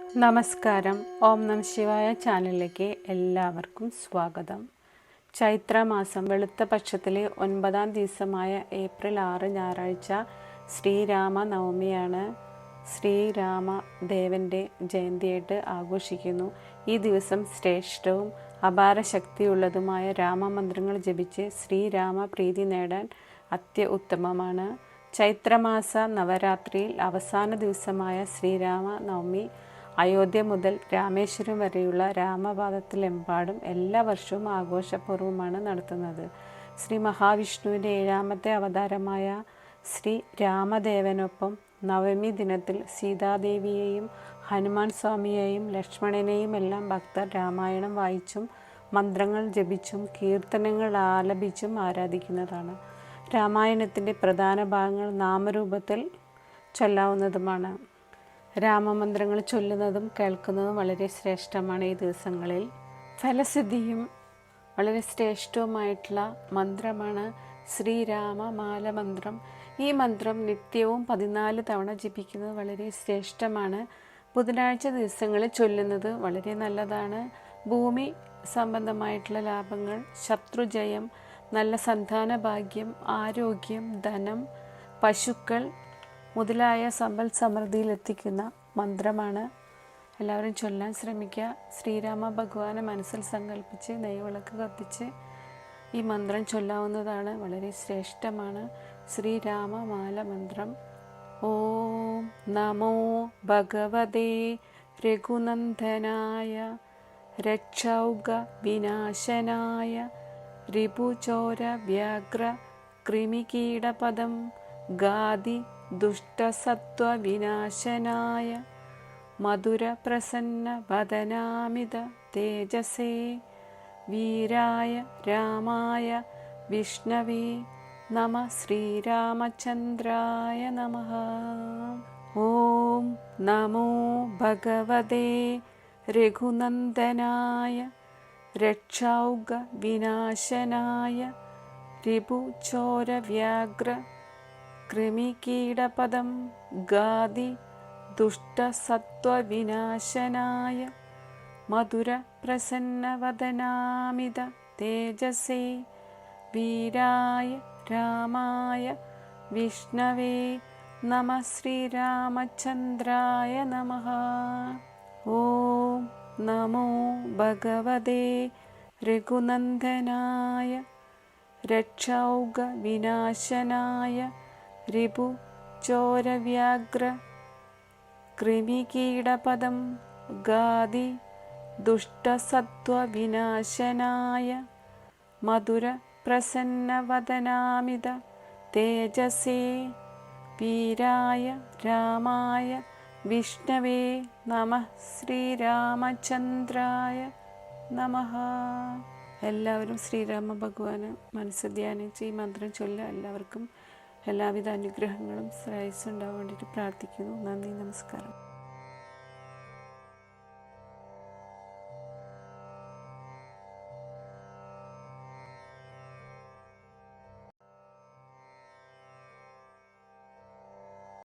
നമസ്കാരം. ഓം നം ശിവായ ചാനലിലേക്ക് എല്ലാവർക്കും സ്വാഗതം. ചൈത്രമാസം വെളുത്ത പക്ഷത്തിലെ ഒൻപതാം ദിവസമായ ഏപ്രിൽ ആറ് ഞായറാഴ്ച ശ്രീരാമ നവമിയാണ് ശ്രീരാമ ദേവന്റെ ജയന്തിയായിട്ട് ആഘോഷിക്കുന്നു. ഈ ദിവസം ശ്രേഷ്ഠവും അപാര ശക്തിയുള്ളതുമായ രാമമന്ത്രങ്ങൾ ജപിച്ച് ശ്രീരാമ പ്രീതി നേടാൻ അത്യ ഉത്തമമാണ് ചൈത്രമാസ നവരാത്രിയിൽ അവസാന ദിവസമായ ശ്രീരാമ നവമി അയോധ്യ മുതൽ രാമേശ്വരം വരെയുള്ള രാമപാദത്തിലെമ്പാടും എല്ലാ വർഷവും ആഘോഷപൂർവമാണ് നടത്തുന്നത്. ശ്രീ മഹാവിഷ്ണുവിന്റെ ഏഴാമത്തെ അവതാരമായ ശ്രീ രാമദേവനൊപ്പം നവമി ദിനത്തിൽ സീതാദേവിയെയും ഹനുമാൻ സ്വാമിയെയും ലക്ഷ്മണനെയും എല്ലാം ഭക്തർ രാമായണം വായിച്ചും മന്ത്രങ്ങൾ ജപിച്ചും കീർത്തനങ്ങൾ ആലപിച്ചും ആരാധിക്കുന്നതാണ്. രാമായണത്തിന്റെ പ്രധാന ഭാഗങ്ങൾ നാമരൂപത്തിൽ ചൊല്ലാവുന്നതുമാണ്. രാമമന്ത്രങ്ങൾ ചൊല്ലുന്നതും കേൾക്കുന്നതും വളരെ ശ്രേഷ്ഠമാണ് ഈ ദിവസങ്ങളിൽ. ഫലസിദ്ധിയും വളരെ ശ്രേഷ്ഠവുമായിട്ടുള്ള മന്ത്രമാണ് ശ്രീരാമ മാലമന്ത്രം ഈ മന്ത്രം നിത്യവും പതിനാല് തവണ ജപിക്കുന്നത് വളരെ ശ്രേഷ്ഠമാണ്. ബുധനാഴ്ച ദിവസങ്ങളിൽ ചൊല്ലുന്നത് വളരെ നല്ലതാണ്. ഭൂമി സംബന്ധമായിട്ടുള്ള ലാഭങ്ങൾ ശത്രുജയം നല്ല സന്താന ഭാഗ്യം ആരോഗ്യം ധനം പശുക്കൾ മുതലായ സമ്പൽ സമൃദ്ധിയിലെത്തിക്കുന്ന മന്ത്രമാണ്. എല്ലാവരും ചൊല്ലാൻ ശ്രമിക്കുക. ശ്രീരാമ ഭഗവാനെ മനസ്സിൽ സങ്കല്പിച്ച് നെയ്വിളക്ക് കത്തിച്ച് ഈ മന്ത്രം ചൊല്ലാവുന്നതാണ്. വളരെ ശ്രേഷ്ഠമാണ്. ശ്രീരാമമാല മന്ത്രം. ഓം നമോ ഭഗവതേ രഘുനന്ദനായ രക്ഷൗക വിനാശനായ രിപുചോര വ്യാഘ്ര കൃമികീടപദം ഗാദി ദുഷ്ടസത്വവിനാശനായ മധുരപ്രസന്ന വദനാമിത തേജസേ വീരായ രാമായ വിഷ്ണവേ നമ ശ്രീരാമചന്ദ്രായ നമ. ഓം നമോ ഭഗവതേ രഘുനന്ദനായ രക്ഷൗഗ വിനാശനായ രിപുചോരവ്യാഘ്ര കൃമികീടപദം ഗാദി ദുഷ്ടസത്വവിനാശനായ മധുരപ്രസന്നവദനാമിത തേജസേ വീരായ രാമായ വിഷ്ണവേ നമ ശ്രീരാമചന്ദ്രായ നമ. ഓം നമോ ഭഗവതേ രഘുനന്ദനായ രക്ഷൗഗ വിനാശനായ രിപു ചോരവ്യാഘ്ര കൃമികീടപദം ഗാദി ദുഷ്ടസത്വവിനാശനായ മധുര പ്രസന്നവദനാമിത തേജസേ വീരായ രാമായ വിഷ്ണവേ നമ ശ്രീരാമചന്ദ്രായ നമ. എല്ലാവരും ശ്രീരാമ ഭഗവാന് മനസ്സ് ധ്യാനിച്ച് ഈ മന്ത്രം ചൊല്ല എല്ലാവർക്കും എല്ലാവിധ അനുഗ്രഹങ്ങളും ശ്രേയസ് ഉണ്ടാവാൻ വേണ്ടിയിട്ട് പ്രാർത്ഥിക്കുന്നു. നന്ദി നമസ്കാരം.